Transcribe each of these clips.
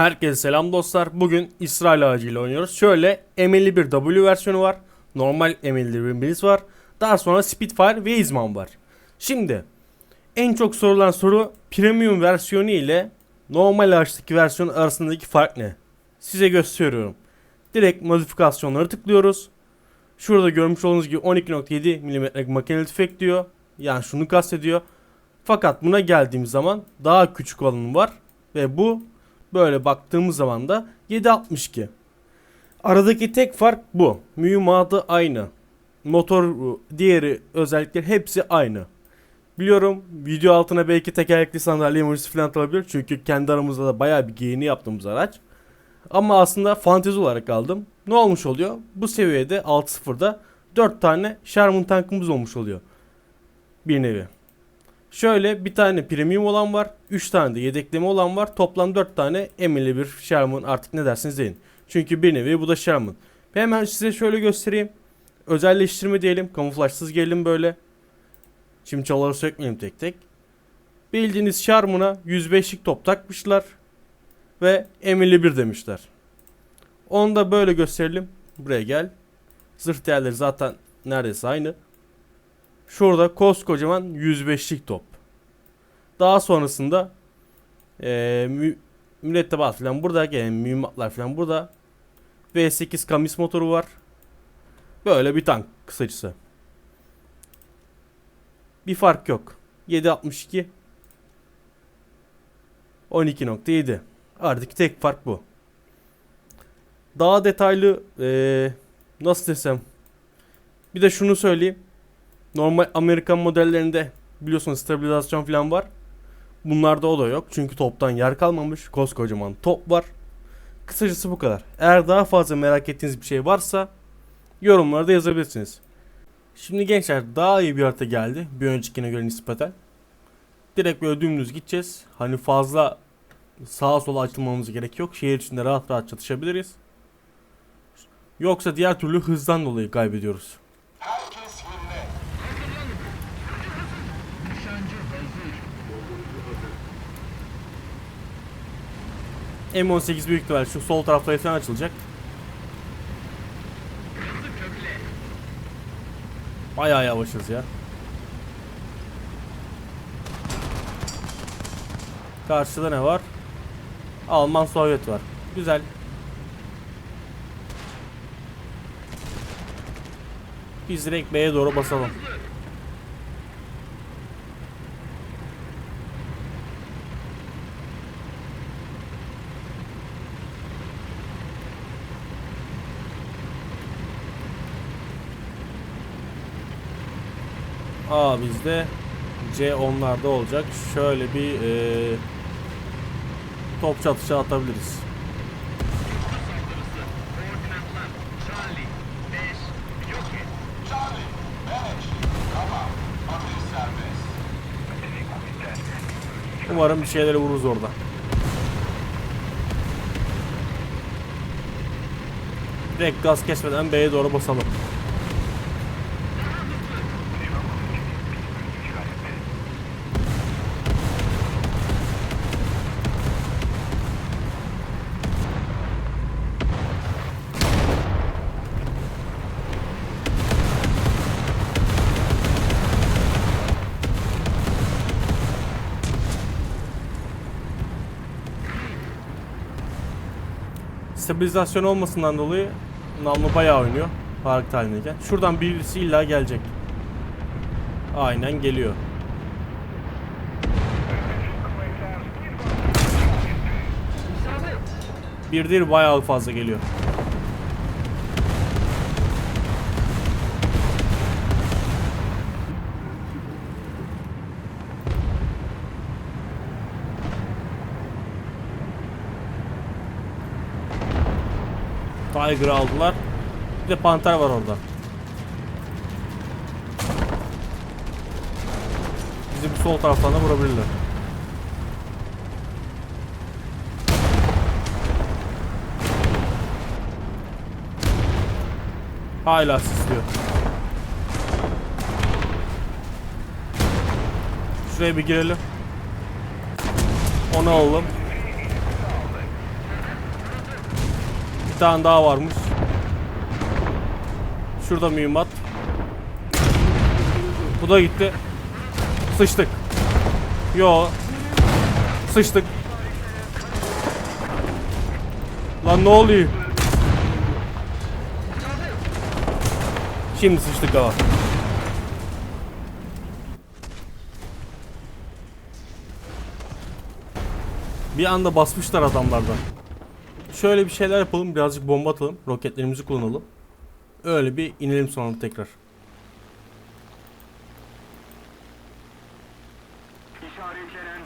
Herkese selam dostlar. Bugün İsrail Ağacı ile oynuyoruz. Şöyle M51 W versiyonu var. Normal M51 Blitz var. Daha sonra Spitfire ve İzman var. Şimdi en çok sorulan soru Premium versiyonu ile normal ağaçtaki versiyon arasındaki fark ne? Size gösteriyorum. Direkt modifikasyonlara tıklıyoruz. Şurada görmüş olduğunuz gibi 12.7 mm makineli tüfek diyor. Yani şunu kastediyor. Fakat buna geldiğimiz zaman daha küçük olanı var. Ve bu Böyle baktığımız zaman da 7.62. Aradaki tek fark bu. Mühimmatı aynı. Motor diğeri özellikleri hepsi aynı. Biliyorum video altına belki tekerlekli sandalye emojisi falan atılabilir. Çünkü kendi aramızda da bayağı bir giyini yaptığımız araç. Ama aslında fantezi olarak aldım. Ne olmuş oluyor? Bu seviyede 6.0'da 4 tane Sherman tankımız olmuş oluyor. Bir nevi. Şöyle bir tane premium olan var. 3 tane de yedekleme olan var. Toplam 4 tane emirli bir Sherman artık ne dersiniz deyin. Çünkü bir nevi bu da Sherman. Hemen size şöyle göstereyim. Özelleştirme diyelim. Kamuflajsız gelelim böyle. Şimdi çaları sökmeyelim tek tek. Bildiğiniz Sherman'a 105'lik top takmışlar. Ve emirli bir demişler. Onu da böyle gösterelim. Buraya gel. Zırh değerleri zaten neredeyse aynı. Şurada koskocaman 105'lik top. Daha sonrasında eee mü, mürettebat falan burada yani mühimmatlar falan burada. V8 kamis motoru var. Böyle bir tank kısacası. Bir fark yok. 762 12.7 Aradaki tek fark bu. Daha detaylı eee, nasıl desem bir de şunu söyleyeyim. Normal Amerikan modellerinde biliyorsunuz stabilizasyon falan var. Bunlarda o da yok. Çünkü toptan yer kalmamış. Koskocaman top var. Kısacası bu kadar. Eğer daha fazla merak ettiğiniz bir şey varsa yorumlarda yazabilirsiniz. Şimdi gençler daha iyi bir harita geldi. Bir öncekine göre nispeten. Direkt böyle dümdüz gideceğiz. Hani fazla sağa sola açılmamız gerek yok. Şehir içinde rahat rahat çatışabiliriz. Yoksa diğer türlü hızdan dolayı kaybediyoruz. M18 büyük ihtimal şu sol tarafta falan açılacak. Bayağı yavaşız ya. Karşıda ne var? Alman Sovyet var. Güzel. Biz direkt B'ye doğru basalım. A bizde C onlarda olacak. Şöyle bir eee top çatışı atabiliriz. Saldırısı. Koordinatlar. Charlie. 5. Yok et. Charlie, 5. Tamam. Ateş serbest. Umarım bir şeyleri vururuz orada. Direkt gaz kesmeden B'ye doğru basalım. Stabilizasyon olmasından dolayı namlu bayağı oynuyor. Hareket halindeyken. Şuradan birisi illa gelecek. Aynen geliyor. Bir değil bayağı fazla geliyor. Tiger aldılar. Bir de panter var orada. Bizim sol taraftan da vurabilirler. Hala sisliyor. Şuraya bir girelim. Onu alalım. Tane daha varmış. Şurada mühimmat. Bu da gitti. Sıçtık. Yo. Sıçtık. Lan ne oluyor? Şimdi sıçtık ama. Bir anda basmışlar adamlardan. Şöyle bir şeyler yapalım. Birazcık bomba atalım. Roketlerimizi kullanalım. Öyle bir inelim sonra tekrar.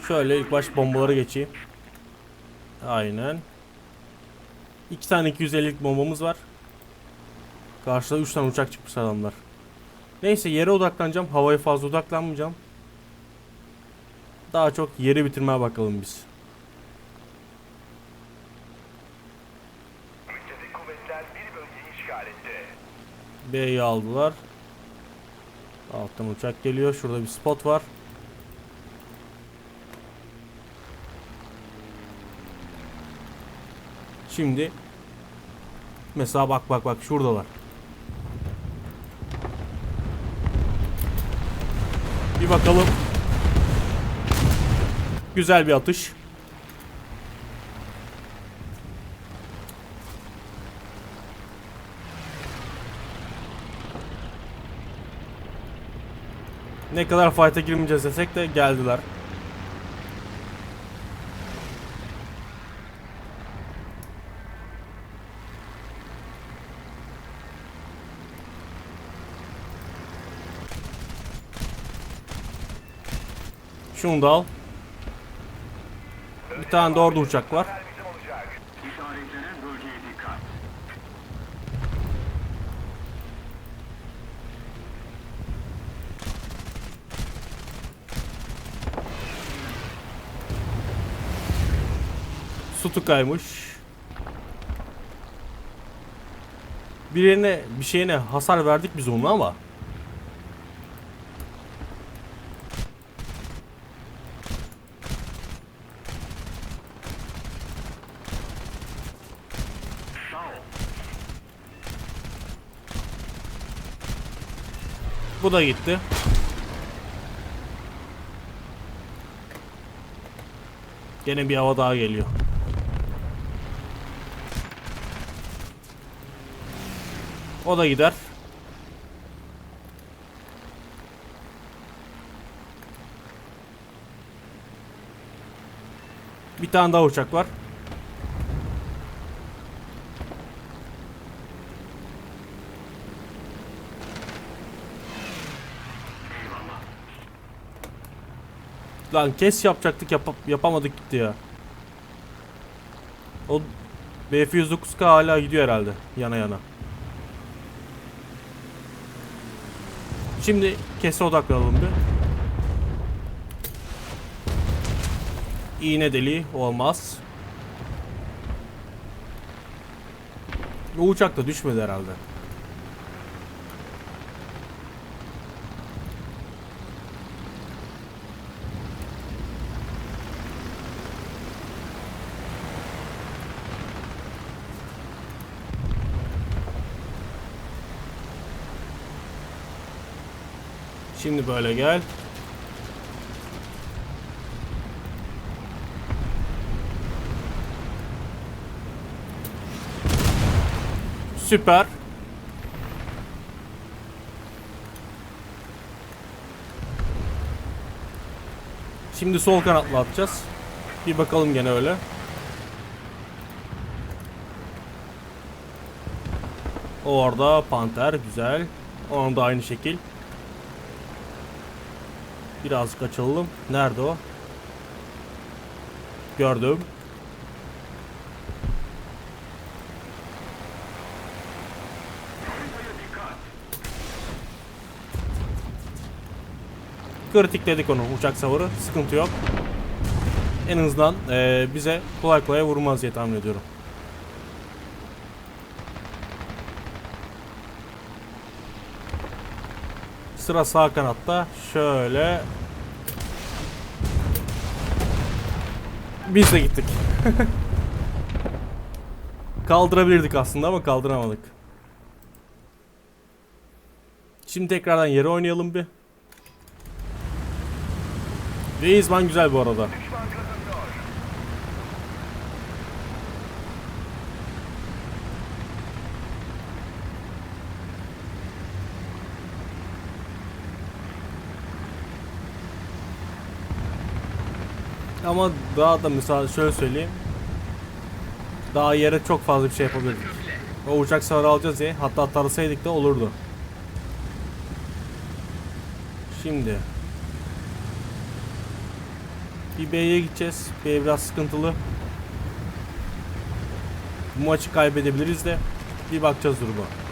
Şöyle ilk baş bombalara geçeyim. Aynen. İki tane 250'lik bombamız var. Karşıda 3 tane uçak çıkmış adamlar. Neyse yere odaklanacağım. Havaya fazla odaklanmayacağım. Daha çok yeri bitirmeye bakalım biz. B'yi aldılar. Alttan uçak geliyor. Şurada bir spot var. Şimdi mesela bak bak bak şuradalar. Bir bakalım. Güzel bir atış. Ne kadar fight'a girmeyeceğiz desek de geldiler. Şunu da al. Bir tane de orada uçak var. Sutukaymış. Birine bir şeyine hasar verdik biz onu ama. Bu da gitti. Gene bir hava daha geliyor. O da gider. Bir tane daha uçak var. Lan kes yapacaktık yap yapamadık gitti ya. O BF-109K hala gidiyor herhalde yana yana. Şimdi kese odaklanalım bir. İğne deliği olmaz. Bu uçak da düşmedi herhalde. Şimdi böyle gel. Süper. Şimdi sol kanatla atacağız. Bir bakalım gene öyle. Orada panter güzel. Onun da aynı şekil. Birazcık açalım. Nerede o? Gördüm. Kritikledik onu uçak savuru. Sıkıntı yok. En azından eee, bize kolay kolay vurmaz diye tahmin ediyorum. Sıra sağ kanatta. Şöyle. Biz de gittik. Kaldırabilirdik aslında ama kaldıramadık. Şimdi tekrardan yere oynayalım bir. Reisman güzel bu arada. Ama daha da mesela şöyle söyleyeyim. Daha yere çok fazla bir şey yapabilirdik. O uçak savarı alacağız ya. Hatta tarasaydık da olurdu. Şimdi. Bir B'ye gideceğiz. B biraz sıkıntılı. Bu maçı kaybedebiliriz de. Bir bakacağız duruma.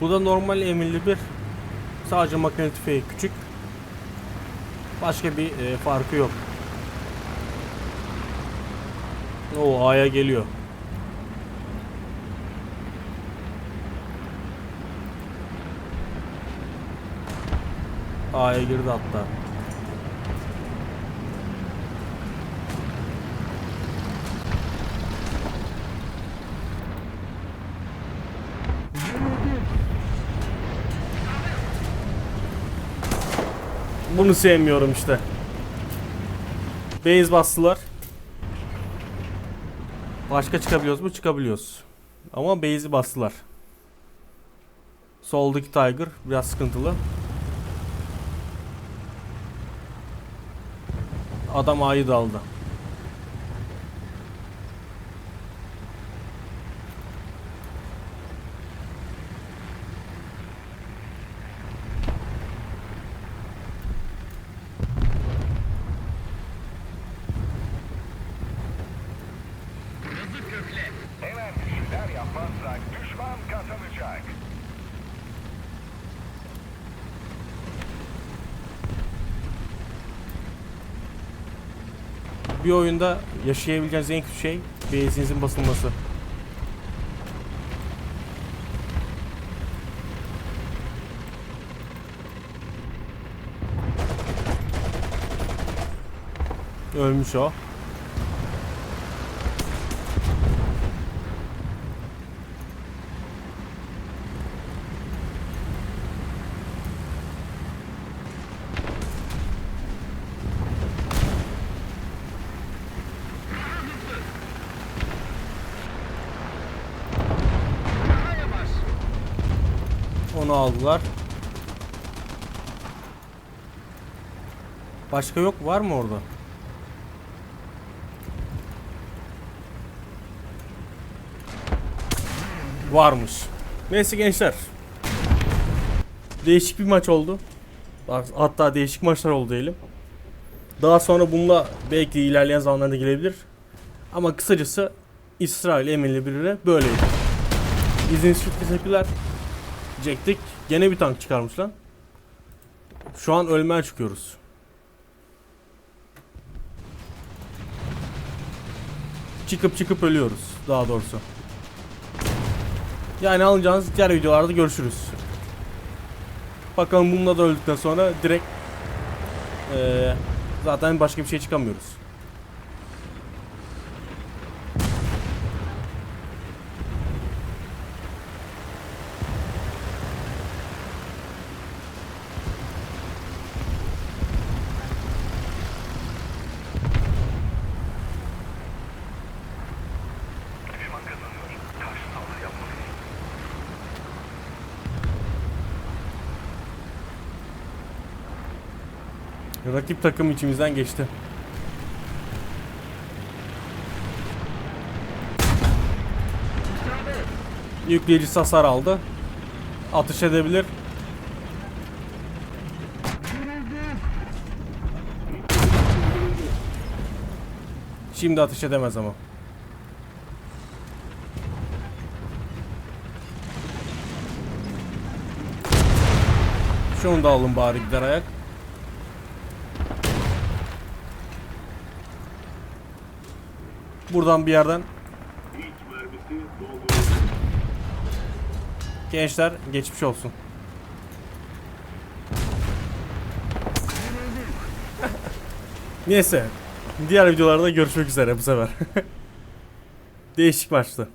Bu da normal emirli bir. Sadece makine tüfeği küçük. Başka bir e, farkı yok. O A'ya geliyor. A'ya girdi hatta. Bunu sevmiyorum işte. Base bastılar. Başka çıkabiliyoruz mu? Çıkabiliyoruz. Ama base'i bastılar. Soldaki Tiger biraz sıkıntılı. Adam A'yı da aldı. Hızlı kökle. Hemen bir şeyler yapmazsak düşman kazanacak. Bir oyunda yaşayabileceğiniz en kötü şey base'inizin basılması. Ölmüş o. Onu aldılar. Başka yok var mı orada? Varmış. Neyse gençler. Değişik bir maç oldu. Hatta değişik maçlar oldu diyelim. Daha sonra bununla belki ilerleyen zamanlarda gelebilir. Ama kısacası İsrail emirli biriyle böyleydi. İzlediğiniz için teşekkürler. Jack'tik. Gene bir tank çıkarmış lan. Şu an ölmeye çıkıyoruz. Çıkıp çıkıp ölüyoruz daha doğrusu. Yani alacağınız diğer videolarda görüşürüz. Bakalım bununla da öldükten sonra direkt eee, zaten başka bir şey çıkamıyoruz. Rakip takım içimizden geçti. Yükleyici hasar aldı. Atış edebilir. Şimdi atış edemez ama. Şunu da alın bari gider ayak. Buradan bir yerden Gençler geçmiş olsun. Neyse. Diğer videolarda görüşmek üzere bu sefer. Değişik maçtı.